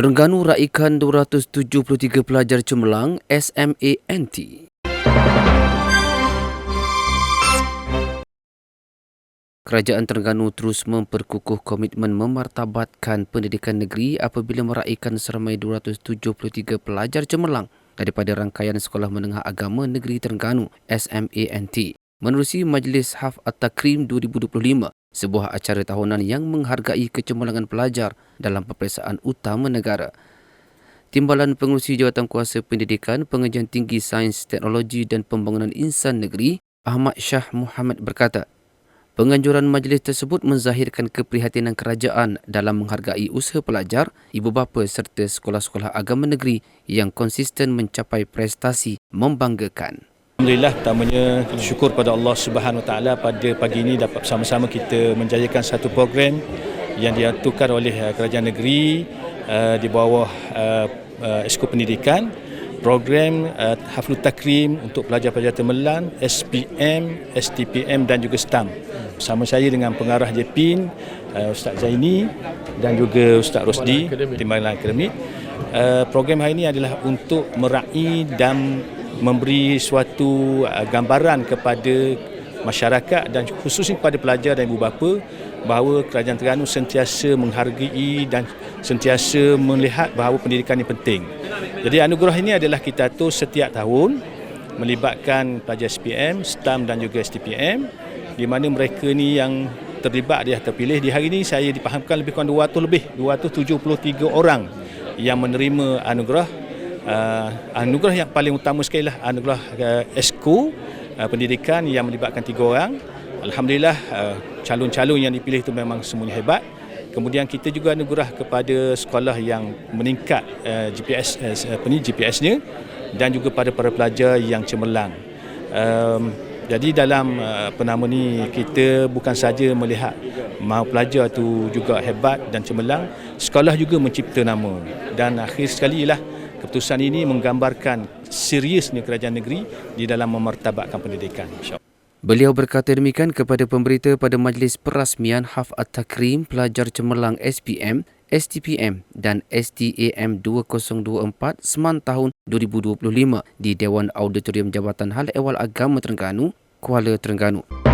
Terengganu raikan 273 pelajar cemerlang SMANT. Kerajaan Terengganu terus memperkukuh komitmen memartabatkan pendidikan negeri apabila meraihkan seramai 273 pelajar cemerlang daripada rangkaian Sekolah Menengah Agama Negeri Terengganu SMANT. Menerusi Majlis Haf At-Takrim 2025, sebuah acara tahunan yang menghargai kecemerlangan pelajar dalam peperiksaan utama negara. Timbalan Pengurusi Jawatan Kuasa Pendidikan, Pengajian Tinggi Sains, Teknologi dan Pembangunan Insan Negeri, Ahmad Shah Muhammad berkata, Penganjuran majlis tersebut menzahirkan keprihatinan kerajaan dalam menghargai usaha pelajar, ibu bapa serta sekolah-sekolah agama negeri yang konsisten mencapai prestasi membanggakan. Alhamdulillah pertamanya syukur pada Allah Subhanahu taala pada pagi ini dapat bersama-sama kita menjayakan satu program yang diaturkan oleh uh, kerajaan negeri uh, di bawah uh, uh, Esko Pendidikan program uh, Haflul Takrim untuk pelajar-pelajar Temelan, SPM, STPM dan juga STAM. Bersama saya dengan pengarah JPIN, uh, Ustaz Zaini dan juga Ustaz Rosdi, Timbalan Akademik. Uh, program hari ini adalah untuk meraih dan memberi suatu uh, gambaran kepada masyarakat dan khususnya kepada pelajar dan ibu bapa bahawa kerajaan Terengganu sentiasa menghargai dan sentiasa melihat bahawa pendidikan ini penting. Jadi anugerah ini adalah kita atur setiap tahun melibatkan pelajar SPM, STAM dan juga STPM di mana mereka ni yang terlibat dia terpilih di hari ini saya dipahamkan lebih kurang 200 lebih 273 orang yang menerima anugerah uh, anugerah yang paling utama sekali lah anugerah uh, ESCO uh, pendidikan yang melibatkan tiga orang Alhamdulillah uh, calon-calon yang dipilih itu memang semuanya hebat Kemudian kita juga anugerah kepada sekolah yang meningkat uh, GPS uh, apa ni GPS-nya dan juga pada para pelajar yang cemerlang. Um, jadi dalam uh, apa nama ni kita bukan saja melihat mahu pelajar tu juga hebat dan cemerlang, sekolah juga mencipta nama. Dan akhir sekali ialah keputusan ini menggambarkan seriusnya kerajaan negeri di dalam memartabatkan pendidikan. Beliau berkata demikian kepada pemberita pada majlis perasmian Haf At-Takrim pelajar cemerlang SPM, STPM dan STAM 2024 Seman tahun 2025 di Dewan Auditorium Jabatan Hal Ehwal Agama Terengganu, Kuala Terengganu.